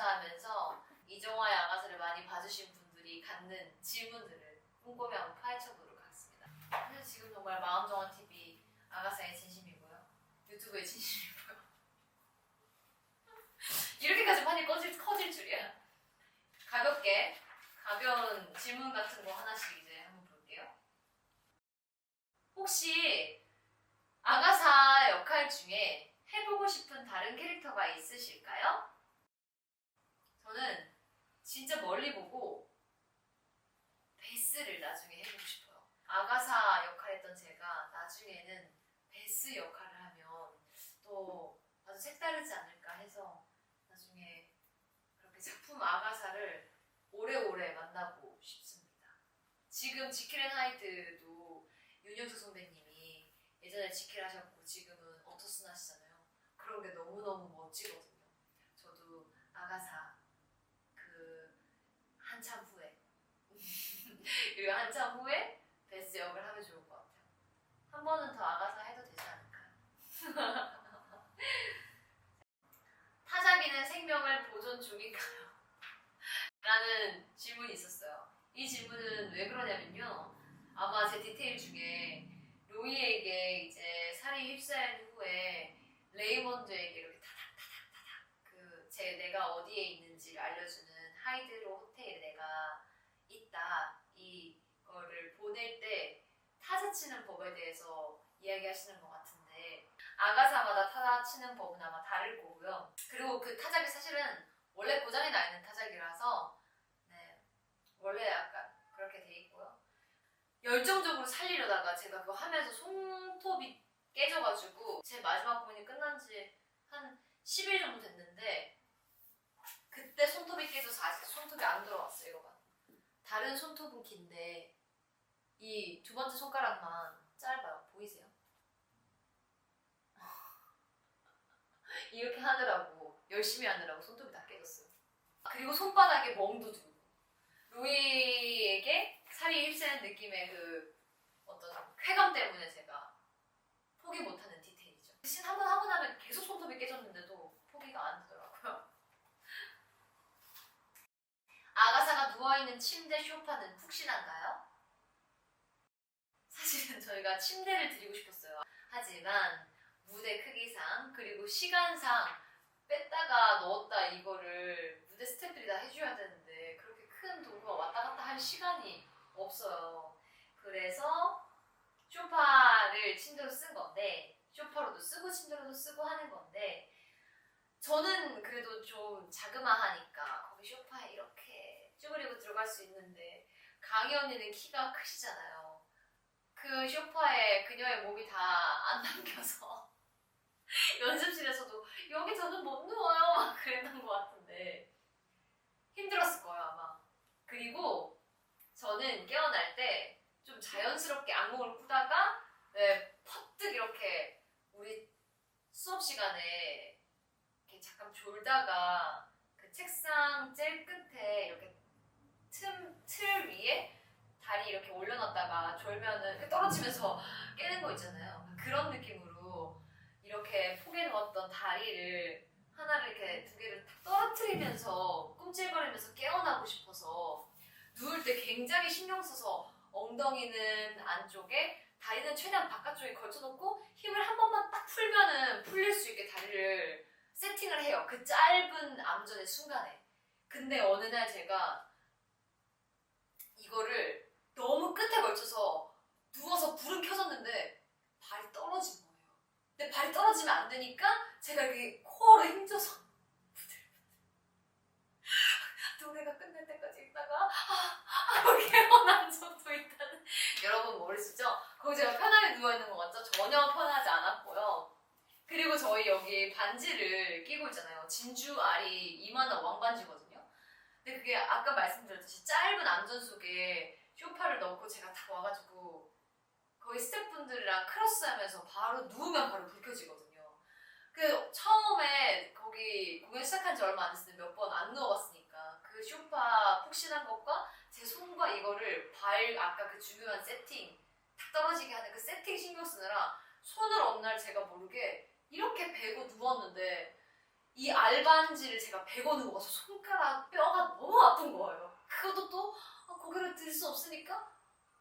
감사하면서 이정화의 아가사를 많이 봐주신 분들이 갖는 질문들을 꼼꼼히 한번 파헤쳐보도록 하겠습니다. 사실 지금 정말 마음정원 TV 아가사의 진심이고요. 유튜브의 진심이고요. 이렇게까지 판이 꺼질, 커질 줄이야. 가볍게 가벼운 질문 같은 거 하나씩 이제 한번 볼게요. 혹시 아가사 역할 중에 해보고 싶은 다른 캐릭터가 있으실까요? 저는 진짜 멀리 보고 베스를 나중에 해보고 싶어요. 아가사 역할했던 제가 나중에는 베스 역할을 하면 또 아주 색다르지 않을까 해서 나중에 그렇게 작품 아가사를 오래오래 만나고 싶습니다. 지금 지킬 앤 하이드도 윤영수 선배님이 예전에 지킬 하셨고 지금은 어터슨 하시잖아요. 그런 게 너무너무 멋지거든요. 저도 아가사 그 한참 후에 그리고 한참 후에 베스 역을 하면 좋을 것 같아요. 한 번은 더 아가사? 타자기는 생명을 보존 중인가요? 라는 질문이 있었어요. 이 질문은 왜 그러냐면요. 아마 제 디테일 중에 로이에게 이제 살이 휩싸인 후에 레이먼드에게 이렇게 타닥타닥타닥 그 제 내가 어디에 있는지를 알려주는 하이드로 호텔에 내가 있다 이거를 보낼 때 타자 치는 법에 대해서 이야기하시는 것 같은데 아가사마다 타자 치는 법은 아마 다를 거고요. 그리고 그 타작이 사실은 원래 고장이 나 있는 타작이라서 네 원래 약간 그렇게 돼 있고요. 열정적으로 살리려다가 제가 그거 하면서 손톱이 깨져가지고 제 마지막 공연이 끝난 지 한 10일 정도 됐는데 그때 손톱이 깨져서 아직 손톱이 안 들어왔어요 이거가 다른 손톱은 긴데 이 두 번째 손가락만 짧아요 보이세요? 이렇게 하느라고 열심히 하느라고 손톱이 다 깨졌어요 그리고 손바닥에 멍도 들고 루이에게 살이 휩쓰는 느낌의 그 어떤 쾌감 때문에 제가 포기 못하는 디테일이죠. 대신 한 번 하고 나면 계속 손톱이 깨졌는데도 포기가 안 되더라고요. 아가사가 누워있는 침대 쇼파는 푹신한가요? 사실은 저희가 침대를 드리고 싶었어요. 하지만 무대 크기상 그리고 시간상 뺐다가 넣었다 이거를 무대 스태프들이 다 해줘야 되는데 그렇게 큰 도구가 왔다 갔다 할 시간이 없어요. 그래서 쇼파를 침대로 쓴 건데 쇼파로도 쓰고 침대로도 쓰고 하는 건데 저는 그래도 좀 자그마하니까 거기 쇼파에 이렇게 쭈그리고 들어갈 수 있는데 강희 언니는 키가 크시잖아요. 그 쇼파에 그녀의 몸이 다 안 남겨서 연습실에서도 여기 저는 못 누워요 막 그랬던 것 같은데 힘들었을 거예요 아마. 그리고 저는 깨어날 때 좀 자연스럽게 악몽을 꾸다가 네, 퍼뜩 이렇게 우리 수업 시간에 이렇게 잠깐 졸다가 그 책상 제일 끝에 이렇게 틈, 틀 위에 다리 이렇게 올려놨다가 졸면은 이렇게 떨어지면서 깨는 거 있잖아요. 그런 느낌으로 이렇게 포개 놓았던 다리를 하나를 이렇게 두 개를 탁 떨어뜨리면서 꿈찔거리면서 깨어나고 싶어서 누울 때 굉장히 신경 써서 엉덩이는 안쪽에 다리는 최대한 바깥쪽에 걸쳐놓고 힘을 한 번만 딱 풀면은 풀릴 수 있게 다리를 세팅을 해요. 그 짧은 암전의 순간에. 근데 어느 날 제가 이거를 너무 끝에 걸쳐서 누워서 불은 켜졌는데 발이 떨어진 거예요. 근데 발이 떨어지면 안 되니까 제가 이렇게 코어로 힘줘서 노래가 끝날 때까지 있다가 아, 하고 깨어난 적도 있다는 여러분 모르시죠? 거기 제가 편하게 누워있는 것 같죠? 전혀 편하지 않았고요. 그리고 저희 여기 반지를 끼고 있잖아요. 진주 알이 이만한 왕반지거든요. 근데 그게 아까 말씀드렸듯이 짧은 안전 속에 쇼파를 넣고 제가 딱 와가지고 거의 스태프분들이랑 크로스하면서 바로 누우면 바로 불 켜지거든요. 그 처음에 거기 공연 시작한 지 얼마 안 됐는데 몇번 안 누워봤으니까 그 쇼파 푹신한 것과 제 손과 이거를 발 아까 그 중요한 세팅 탁 떨어지게 하는 그 세팅 신경 쓰느라 손을 어느 날 제가 모르게 이렇게 베고 누웠는데 이 알반지를 제가 베고 누워서 손가락 뼈가 너무 아픈 거예요. 그것도 또 아, 고개를 들 수 없으니까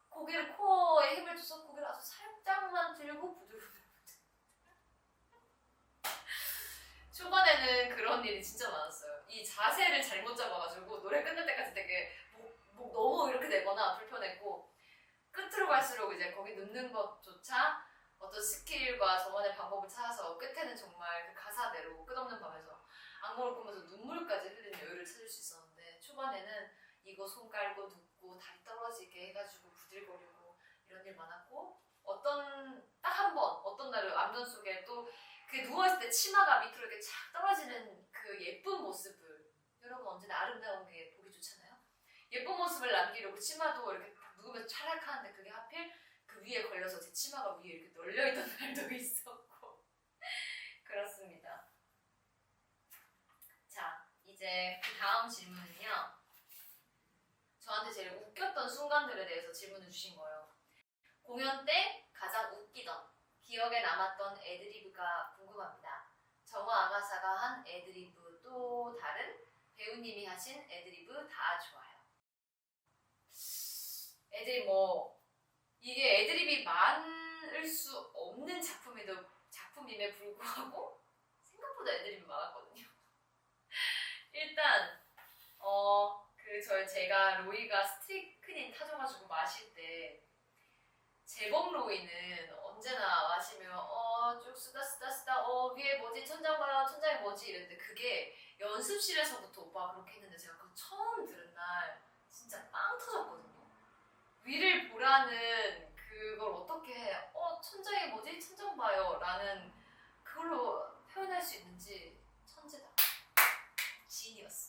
고개를 코어에 힘을 줘서 고개를 아주 살짝만 들고 부들부들 초반에는 그런 일이 진짜 많았어요. 이 자세를 잘못 잡아가지고 노래 끝날 때까지 되게 목, 목 너무 이렇게 되거나 불편했고 끝으로 갈수록 이제 거기 눕는 것조차 어떤 스킬과 저만의 방법을 찾아서 끝에는 정말 그 가사대로 끝없는 밤에서 악몽을 꾸면서 눈물까지 흘리는 여유를 찾을 수 있었는데 초반에는 이거 손 깔고 눕고 다리 떨어지게 해가지고 부들거리고 이런 일 많았고 어떤 딱 한 번 어떤 날은 암전 속에 또 그 누워있을 때 치마가 밑으로 이렇게 착 떨어지는 그 예쁜 모습을 여러분 언제나 아름다운 게 보기 좋잖아요. 예쁜 모습을 남기려고 치마도 이렇게 딱 누우면서 찰락하는데 그게 하필 그 위에 걸려서 제 치마가 위에 이렇게 널려있던 날도 있었고. 그렇습니다. 자 이제 그 다음 질문은요 웃겼던 순간들에 대해서 질문을 주신 거예요. 공연 때 가장 웃기던 기억에 남았던 애드리브가 궁금합니다. 정화 아가사가 한 애드리브 또 다른 배우님이 하신 애드리브 다 좋아요. 애들이 뭐 이게 애드립이 많을 수 없는 작품에도 작품임에 불구하고 생각보다 애드립이 많았거든요. 일단 어 그 저 제가 로이가 스트리크닌 타줘가지고 마실 때 제법 로이는 언제나 마시면 어쭉 쓰다 쓰다 쓰다 어 위에 뭐지 천장 봐요 천장에 뭐지 이랬는데 그게 연습실에서부터 오빠가 그렇게 했는데 제가 그거 처음 들은 날 진짜 빵 터졌거든요. 위를 보라는 그걸 어떻게 해? 어 천장에 뭐지? 천장 봐요 라는 그걸로 표현할 수 있는지 천재다 지니어스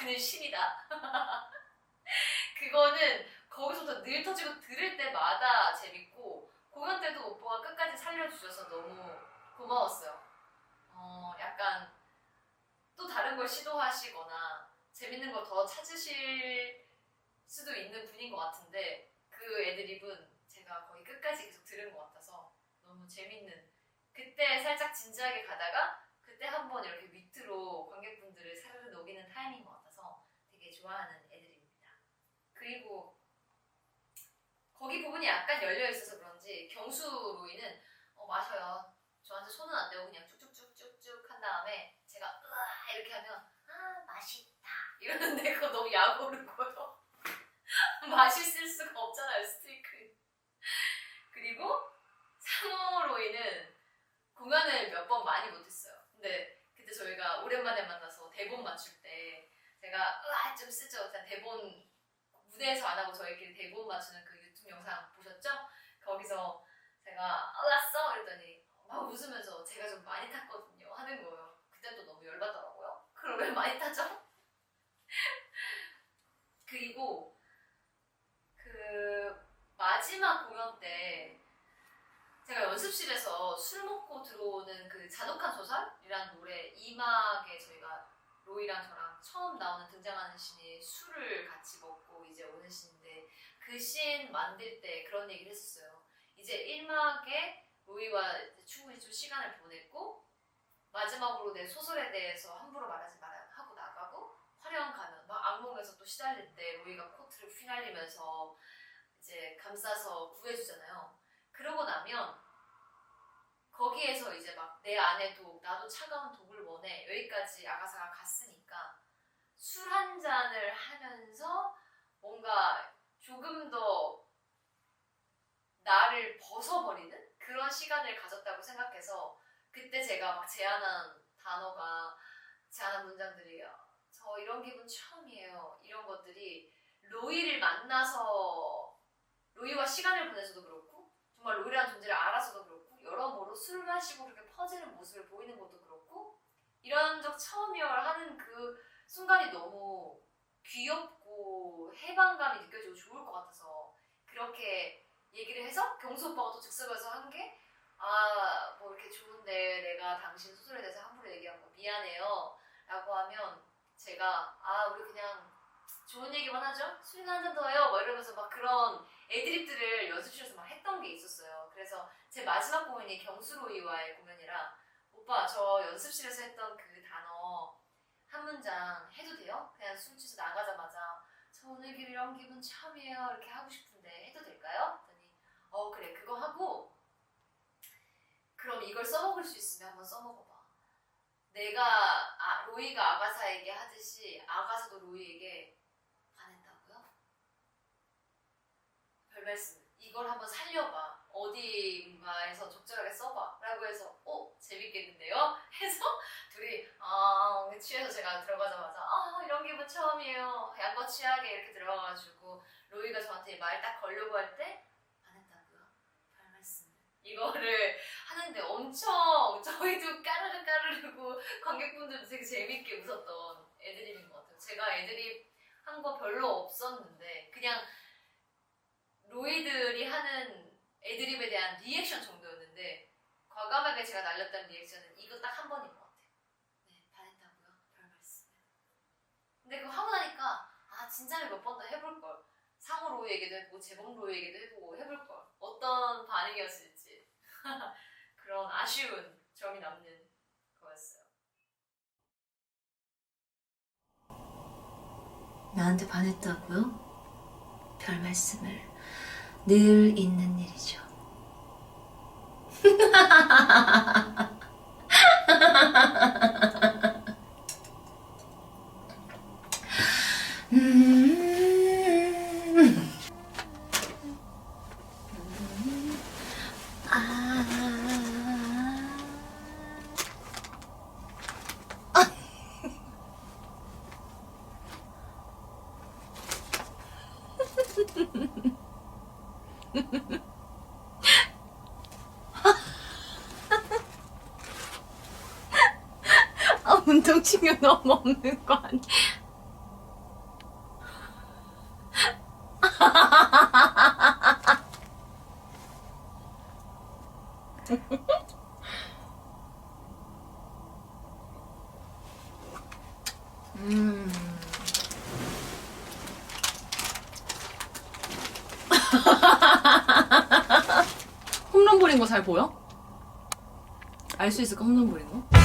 그는 신이다. 그거는 거기서부터 늘 터지고 들을 때마다 재밌고 공연 때도 오빠가 끝까지 살려주셔서 너무 고마웠어요. 어 약간 또 다른 걸 시도하시거나 재밌는 거더 찾으실 수도 있는 분인 것 같은데 그 애드립은 제가 거의 끝까지 계속 들은 것 같아서 너무 재밌는 그때 살짝 진지하게 가다가 그때 한번 이렇게 위트로 관객분들을 사르르 녹이는 타임인 것 같아서 되게 좋아하는 애드립입니다. 그리고 거기 부분이 약간 열려 있어서 그런지 경수 로이는 어, 마셔요. 저한테 손은 안 대고 그냥 쭉쭉쭉쭉쭉 한 다음에 제가 으아 이렇게 하면 아 맛있다 이러는데 그거 너무 약오르고요. 맛있을 수가 없잖아요, 스테이크. 그리고 상어로이는 공연을 몇 번 많이 못했어요. 근데 그때 저희가 오랜만에 만나서 대본 맞출 때 제가 으아 좀 쓰죠. 일단 대본 무대에서 안 하고 저희끼리 대본 맞추는 그 유튜브 영상 보셨죠? 거기서 제가 써 이랬더니 막 웃으면서 제가 좀 많이 탔거든요 하는 거예요. 그때 또 너무 열받더라고요. 그럼 왜 많이 타죠? 그리고 그 마지막 공연 때 제가 연습실에서 술 먹고 들어오는 그 잔혹한 소설이라는 노래 이막에 저희가 로이랑 저랑 처음 나오는 등장하는 씬이 술을 같이 먹고 이제 오는 씬인데 그씬 만들 때 그런 얘기를 했었어요. 이제 1막에 로이와 충분히 좀 시간을 보냈고 마지막으로 내 소설에 대해서 함부로 말하지 말아요 하고 나가고 화려한 가면 막 악몽에서 또 시달릴 때 로이가 코트를 휘날리면서 이제 감싸서 구해주잖아요. 그러고 나면 거기에서 이제 막내 안에 독, 나도 차가운 독을 원해 여기까지 아가사가 갔으니까 술 한 잔을 하면서 뭔가 조금 더 나를 벗어버리는 그런 시간을 가졌다고 생각해서 그때 제가 막 제안한 단어가 제안한 문장들이 저 이런 기분 처음이에요. 이런 것들이 로이를 만나서 로이와 시간을 보내서도 그렇고 정말 로이라는 존재를 알아서도 그렇고 여러모로 술 마시고 그렇게 퍼지는 모습을 보이는 것도 그렇고 이런 적 처음이요 하는 그 순간이 너무 귀엽고 해방감이 느껴지고 좋을 것 같아서 그렇게 얘기를 해서 경수 오빠가 또 즉석에서 한 게 아 뭐 이렇게 좋은데 내가 당신 소설에 대해서 함부로 얘기한 거 미안해요 라고 하면 제가 아 우리 그냥 좋은 얘기만 하죠? 술이나 한잔 더 해요? 뭐 이러면서 막 그런 애드립들을 연습실에서 막 했던 게 있었어요 그래서 제 마지막 공연이 경수로이와의 공연이라 연습실에서 했던 그 단어 한 문장 해도 돼요? 그냥 술 취해서 나가자마자 저 오늘 길 이런 기분 처음이에요 이렇게 하고 싶은데 해도 될까요? 그랬더니 어 그래 그거 하고 그럼 이걸 써먹을 수 있으면 한번 써먹어봐 내가 아, 로이가 아가사에게 하듯이 아가사도 로이에게 반했다고요? 별 말씀 이걸 한번 살려봐 어디인가에서 적절하게 써봐 라고 해서 어? 재밌겠는데요? 해서 둘이 아 취해서 제가 들어가자마자 아 이런 기분 처음이에요 양거 취하게 이렇게 들어가가지고 로이가 저한테 말 딱 걸려고 할때 반했다고요? 별 말씀 이거를 하는데 엄청 저희도 까르르 까르르고 관객분들도 되게 재밌게 웃었던 애드립인 것 같아요 제가 애드립 한 거 별로 없었는데 그냥 로이들이 하는 애드립에 대한 리액션 정도였는데 과감하게 제가 날렸던 리액션은 이거 딱 한 번인 것 같아요. 네, 반했다고요? 별 말씀. 근데 그거 하고 나니까 아 진짜로 몇번 더 해볼 걸. 상호 로이에게도 해보고 재범 로이에게도 해보고 해볼 걸. 어떤 반응이었을지 그런 아쉬운 점이 남는 거였어요. 나한테 반했다고요? 별 말씀을 늘 있는 일이죠. 음. 아. 아, 너무 없는 거 아니야? 음. 홈런 볼인 거 잘 보여? 알 수 있을까 홈런 볼인 거?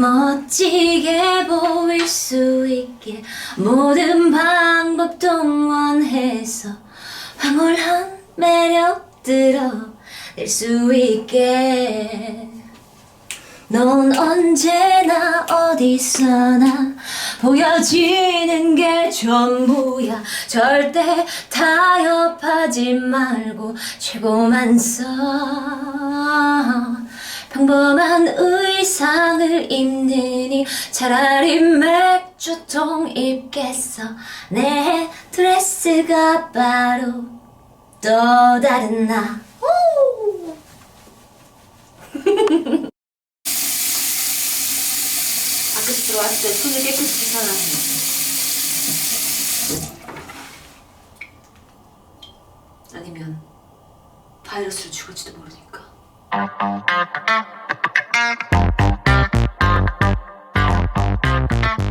멋지게 보일 수 있게 모든 방법 동원해서 황홀한 매력 들어 낼 수 있게. 넌 언제나 어디서나 보여지는 게 전부야. 절대 타협하지 말고 최고만 써 평범한 의상을 입느니 차라리 맥주통 입겠어 내 드레스가 바로 또 다른 나 우! 밖에서 들어왔을 때 손을 깨끗이 씻어라. 아니면 바이러스로 죽을지도 모르니까. Thank you.